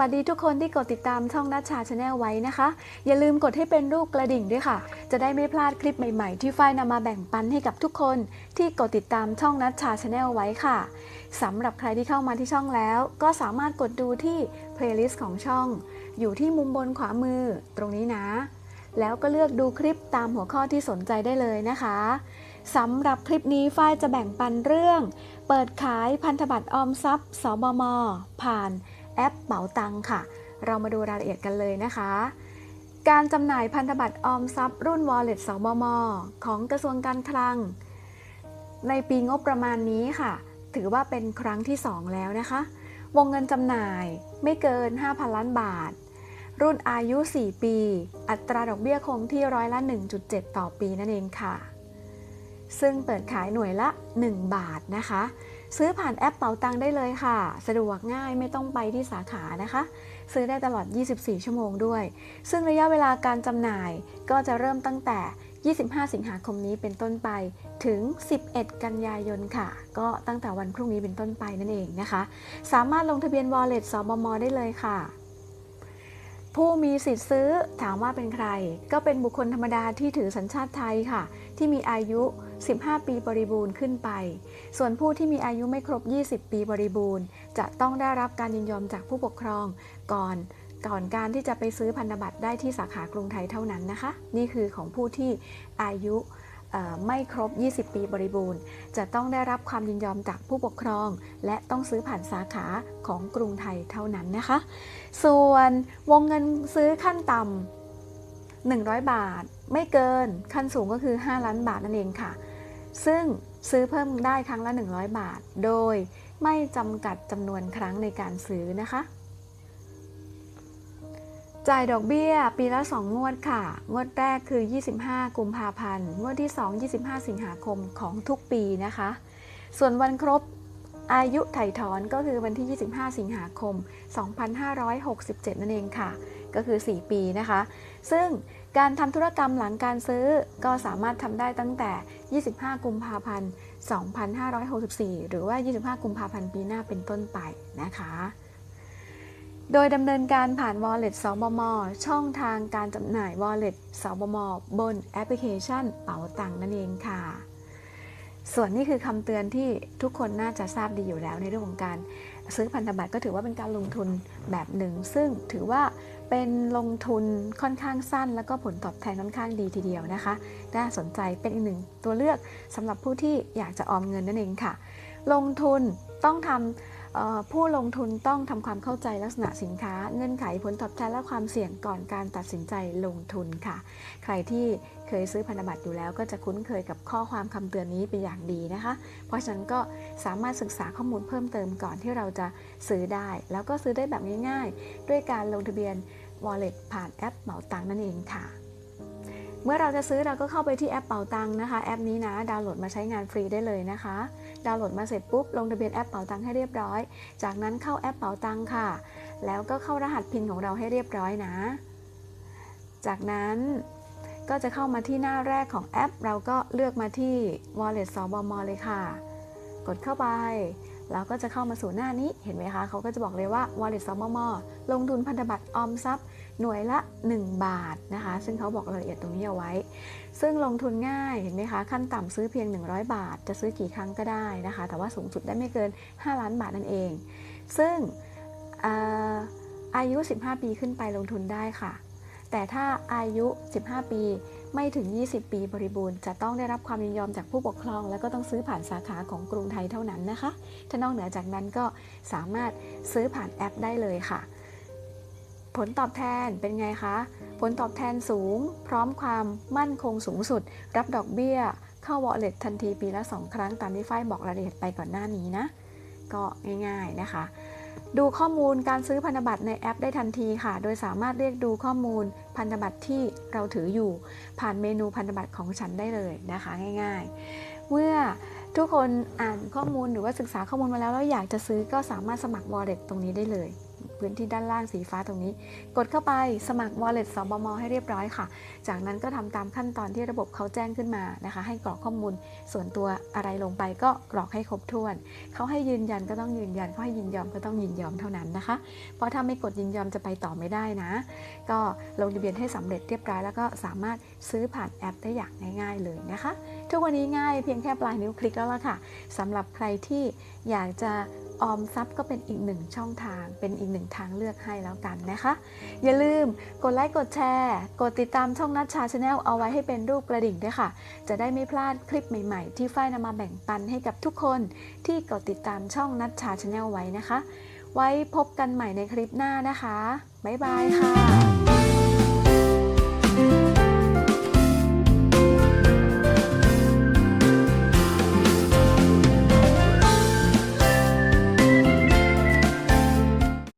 วัสดีทุกคนที่กดติดตามช่องนัชชาชาแนลไว้นะคะ อย่าลืมกดให้เป็นรูปกระดิ่งด้วยค่ะ จะได้ไม่พลาดคลิปใหม่ ๆ ที่ฝ้ายนำมาแบ่งปันให้กับทุกคน ที่กดติดตามช่องนัชชาชาแนลไว้ค่ะสำหรับใครที่เข้ามาที่ช่องแล้ว ก็สามารถกดดูที่ playlist ของช่อง อยู่ที่มุมบนขวามือตรงนี้นะ แล้วก็เลือกดูคลิปตามหัวข้อที่สนใจได้เลยนะคะสำหรับคลิปนี้ฝ้ายจะแบ่งปันเรื่อง เปิดขายพันธบัตรออมทรัพย์ สบมผ่าน แอปเป๋าตังค่ะ เรามาดูรายละเอียดกันเลยนะคะ การจำหน่ายพันธบัตรออมทรัพย์รุ่น Wallet สบมของกระทรวงการคลัง ในปีงบประมาณนี้ค่ะ ถือว่าเป็นครั้งที่ 2 แล้วนะคะ วงเงินจำหน่ายไม่เกิน 5,000 ล้านบาท รุ่นอายุ 4 ปี อัตราดอกเบี้ยคงที่ร้อยละ 1.7 ต่อปีนั่นเองค่ะ ซึ่งเปิดขายหน่วยละ 1 บาทนะคะ ซื้อผ่านแอปเป๋าตังได้เลยค่ะ สะดวกง่ายไม่ต้องไปที่สาขานะคะ ซื้อได้ตลอด 24 ชั่วโมงด้วย ซึ่งระยะเวลาการจำหน่ายก็จะเริ่มตั้งแต่ 25 สิงหาคมนี้เป็นต้นไปถึง 11 กันยายนค่ะ ก็ตั้งแต่วันพรุ่งนี้เป็นต้นไปนั่นเองนะคะ สามารถลงทะเบียน Wallet สบมได้เลยค่ะ ผู้มีสิทธิ์ซื้อถามว่าเป็นใคร ก็เป็นบุคคลธรรมดาที่ถือสัญชาติไทยค่ะ ที่มีอายุ 15 ปีบริบูรณ์ขึ้นไป ส่วนผู้ที่มีอายุไม่ครบ 20 ปีบริบูรณ์ จะต้องได้รับการยินยอมจากผู้ปกครองก่อนก่อนการที่จะไปซื้อพันธบัตรได้ที่สาขากรุงไทยเท่านั้นนะคะ นี่คือของผู้ที่อายุ ไม่ครบ 20 ปีบริบูรณ์ จะต้องได้รับความยินยอมจากผู้ปกครอง และต้องซื้อผ่านสาขาของกรุงไทยเท่านั้นนะคะ ส่วนวงเงินซื้อขั้นต่ำ100 บาท ไม่เกินขั้นสูงก็คือ 5 ล้านบาทนั่นเองค่ะ ซึ่งซื้อเพิ่มได้ครั้งละ 100 บาท โดยไม่จำกัดจำนวนครั้งในการซื้อนะคะ จ่ายดอกเบี้ยปีละ 2 งวดค่ะ งวดแรกคือ 25 กุมภาพันธ์ งวดที่ 2 25 สิงหาคมของทุกปีนะคะ ส่วนวันครบอายุไถ่ถอนก็คือวันที่ 25 สิงหาคม 2567 นั่นเองค่ะ ก็คือ 4 ปีนะคะ ซึ่งการทำธุรกรรมหลังการซื้อก็สามารถทำได้ตั้งแต่ 25 กุมภาพันธ์ 2564 หรือว่า 25 กุมภาพันธ์ปีหน้าเป็นต้นไปนะคะ โดยดำเนินการผ่าน Wallet สบม ช่องทางการจำหน่าย Wallet สบม บนแอปพลิเคชันเป๋าตังนั่นเองค่ะ ส่วนนี้คือคำเตือนที่ทุกคนน่าจะทราบดีอยู่แล้วในเรื่องของการ ซื้อพันธบัตรก็ถือว่าเป็นการลงทุนแบบหนึ่ง ซึ่งถือว่าเป็นลงทุนค่อนข้างสั้น แล้วก็ผลตอบแทนค่อนข้างดีทีเดียวนะคะ น่าสนใจเป็นอีกหนึ่งตัวเลือกสำหรับผู้ที่อยากจะออมเงินนั่นเองค่ะ ลงทุนต้องทำ ผู้ลงทุนต้องทำความเข้าใจลักษณะสินค้า เงื่อนไขผลตอบแทนและความเสี่ยงก่อนการตัดสินใจลงทุนค่ะ ใครที่เคยซื้อพันธบัตรอยู่แล้วก็จะคุ้นเคยกับข้อความคำเตือนนี้เป็นอย่างดีนะคะ เพราะฉะนั้นก็สามารถศึกษาข้อมูลเพิ่มเติมก่อนที่เราจะซื้อได้ แล้วก็ซื้อได้แบบง่าย ๆ ด้วยการลงทะเบียน Wallet ผ่านแอปเหมาตังนั่นเองค่ะเมื่อเราจะซื้อเราก็เข้าไปที่แอปเป๋าตังนะคะ แอปนี้นะดาวน์โหลดมาใช้งานฟรีได้เลยนะคะ ดาวน์โหลดมาเสร็จปุ๊บลงทะเบียนแอปเป๋าตังค์ให้เรียบร้อย จากนั้นเข้าแอปเป๋าตังค่ะ แล้วก็เข้ารหัสพินของเราให้เรียบร้อยนะ จากนั้นก็จะเข้ามาที่หน้าแรกของแอป เราก็เลือกมาที่ Wallet สบมเลยค่ะ กดเข้าไป แล้วก็จะเข้ามาสู่หน้านี้เห็นไหมคะเขาก็จะบอกเลยว่า Wallet สบมลงทุนพันธบัตรออมทรัพย์ หน่วยละ 1 บาทนะคะ ซึ่งเขาบอกรายละเอียดตรงนี้เอาไว้ ซึ่งลงทุนง่ายเห็นไหมคะ ขั้นต่ำซื้อเพียง 100 บาท จะซื้อกี่ครั้งก็ได้นะคะ แต่ว่าสูงสุดได้ไม่เกิน 5 ล้านบาทนั่นเอง ซึ่งอายุ 15 ปีขึ้นไปลงทุนได้ค่ะ แต่ถ้าอายุ 15 ปีไม่ถึง 20 ปีบริบูรณ์ จะต้องได้รับความยินยอมจากผู้ปกครอง แล้วก็ต้องซื้อผ่านสาขาของกรุงไทยเท่านั้นนะคะ ถ้านอกเหนือจากนั้นก็สามารถซื้อผ่านแอปได้เลยค่ะ ผลตอบแทนเป็นไงคะ ผลตอบแทนสูง พร้อมความมั่นคงสูงสุด รับดอกเบี้ย เข้า Wallet ทันทีปีละ 2 ครั้งตามที่ฝ้ายบอกรายละเอียดไปก่อนหน้านี้นะ ก็ง่าย ๆนะคะ ดูข้อมูลการซื้อพันธบัตรในแอปได้ทันทีค่ะ โดยสามารถเรียกดูข้อมูลพันธบัตรที่เราถืออยู่ ผ่านเมนูพันธบัตรของฉันได้เลยนะคะ ง่าย ๆ เมื่อทุกคนอ่านข้อมูลหรือว่าศึกษาข้อมูลมาแล้วแล้วอยากจะซื้อก็สามารถสมัคร Wallet ตรงนี้ได้เลย พื้นที่ด้านล่างสีฟ้าตรงนี้ กดเข้าไปสมัคร wallet สบมให้เรียบร้อยค่ะ จากนั้นก็ทำตามขั้นตอนที่ระบบเขาแจ้งขึ้นมานะคะ ให้กรอกข้อมูลส่วนตัวอะไรลงไปก็กรอกให้ครบถ้วน เขาให้ยืนยันก็ต้องยืนยันเขาให้ยินยอมก็ต้องยินยอมเท่านั้นนะคะ เพราะถ้าไม่กดยินยอมจะไปต่อไม่ได้นะ ก็ลงทะเบียนให้สำเร็จเรียบร้อยแล้วก็สามารถซื้อผ่านแอปได้อย่างง่าย ๆ เลยนะคะ ทุกวันนี้ง่ายเพียงแค่ปลายนิ้วคลิกแล้วล่ะค่ะสำหรับใครที่อยากจะ ออมทรัพย์ก็เป็นอีกหนึ่งช่องทาง เป็นอีกหนึ่งทางเลือกให้แล้วกันนะคะ อย่าลืมกดไลค์กดแชร์ กดติดตามช่องนัชชาชาแนลเอาไว้ให้เป็นรูปกระดิ่งด้วยค่ะ จะได้ไม่พลาดคลิปใหม่ๆ ที่ฝ้ายนำมาแบ่งปันให้กับทุกคน ที่กดติดตามช่องนัชชาชาแนลไว้นะคะ ไว้พบกันใหม่ในคลิปหน้านะคะบ๊ายบายค่ะ